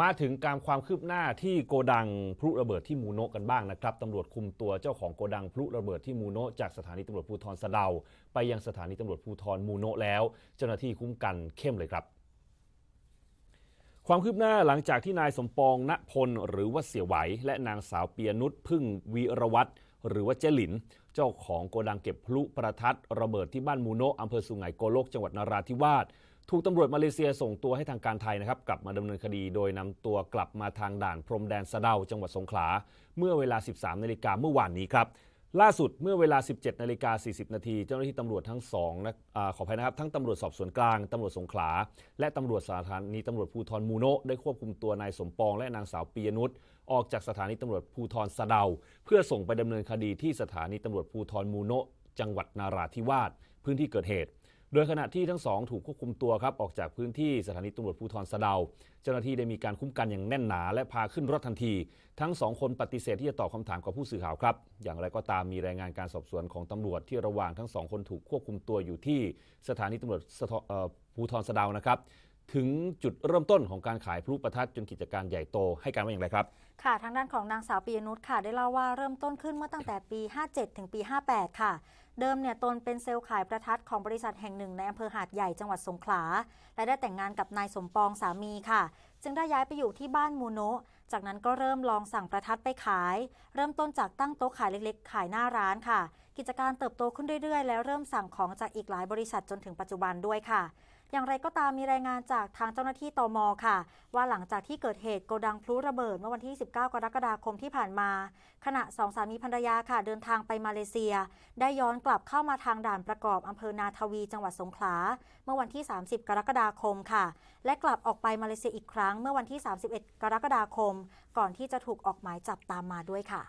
มาถึงการความคืบหน้าที่โกดังพลุระเบิดที่มูโนะกันบ้างนะครับตำรวจคุมตัวเจ้าของโกดังพลุระเบิดที่มูโนะจากสถานีตำรวจภูธรสะเดา ไปยังสถานีตำรวจภูธรมูโนะแล้ว เจ้าหน้าที่คุ้มกันเข้มเลยครับ ความคืบหน้าหลังจากที่นายสมปองณพลหรือว่าเสียไหว และนางสาวเปียนุชพึ่งวีรวัตรหรือว่าเจลิน เจ้าของโกดังเก็บพลุประทัดระเบิดที่บ้านมูโนะอำเภอสุไหงโกลกจังหวัดนราธิวาส ถูกตำรวจมาเลเซียส่งตัวให้ทางการไทยนะครับกลับมาดำเนินคดีโดยนำตัวกลับมาทางด่านพรมแดนสะเดาจังหวัดสงขลา เมื่อเวลา 13 นาฬิกาเมื่อวานนี้ครับล่าสุดเมื่อเวลา 17นาฬิกา40 นาทีเจ้าหน้าที่ตำรวจทั้งสองนะอขออภัยนะครับทั้งตำรวจสอบสวนกลางตำรวจสงขลา และตำรวจสถานีตำรวจภูธรมูโนะได้ควบคุมตัวนายสมปองและนางสาวปียนุชออกจากสถานีตำรวจภูธรสะเดา เพื่อส่งไปดำเนินคดีที่สถานีตำรวจภูธรมูโนะจังหวัดนาราธิวาสพื้นที่เกิดเหตุ โดยขณะที่ทั้งสองถูกควบคุมตัวครับออกจากพื้นที่สถานีตำรวจภูธรสะเดา เจ้าหน้าที่ได้มีการคุ้มกันอย่างแน่นหนา และพาขึ้นรถทันที ทั้งสองคนปฏิเสธที่จะตอบคำถามกับผู้สื่อข่าวครับ อย่างไรก็ตามมีรายงานการสอบสวนของตำรวจที่ระหว่างทั้งสองคนถูกควบคุมตัวอยู่ที่สถานีตำรวจภูธรสะเดานะครับ ถึงจุดเริ่มต้นของการขายพลุประทัดจนกิจการใหญ่โตให้การว่าอย่างไรครับ ค่ะ ทางด้านของนางสาวปียนุชค่ะ ได้เล่าว่าเริ่มต้นขึ้นเมื่อตั้งแต่ปี 57 ถึงปี 58 ค่ะ เดิมเนี่ยตนเป็นเซลล์ขายประทัดของบริษัทแห่งหนึ่งในอำเภอหาดใหญ่จังหวัดสงขลา และได้แต่งงานกับนายสมปองสามีค่ะ จึงได้ย้ายไปอยู่ที่บ้านมูโนะจากนั้นก็เริ่มลองสั่งประทัดไปขาย เริ่มต้นจากตั้งโต๊ะขายเล็กๆ ขายหน้าร้านค่ะ กิจการเติบโตขึ้นเรื่อยๆ แล้วเริ่มสั่งของจากอีกหลายบริษัทจนถึงปัจจุบันด้วยค่ะ อย่างไรก็ตามมีรายงานจากทางเจ้าหน้าที่ตมค่ะ ว่าหลังจากที่เกิดเหตุโกดังพลุระเบิดเมื่อวันที่ 19 กรกฎาคมที่ผ่านมา ขณะสองสามีภรรยาค่ะเดินทางไปมาเลเซีย ได้ย้อนกลับเข้ามาทางด่านประกอบอำเภอนาทวี จังหวัดสงขลา เมื่อวันที่ 30 กรกฎาคมค่ะ และกลับออกไปมาเลเซียอีกครั้ง เมื่อวันที่ 31 กรกฎาคม ก่อนที่จะถูกออกหมายจับตามมาด้วยค่ะ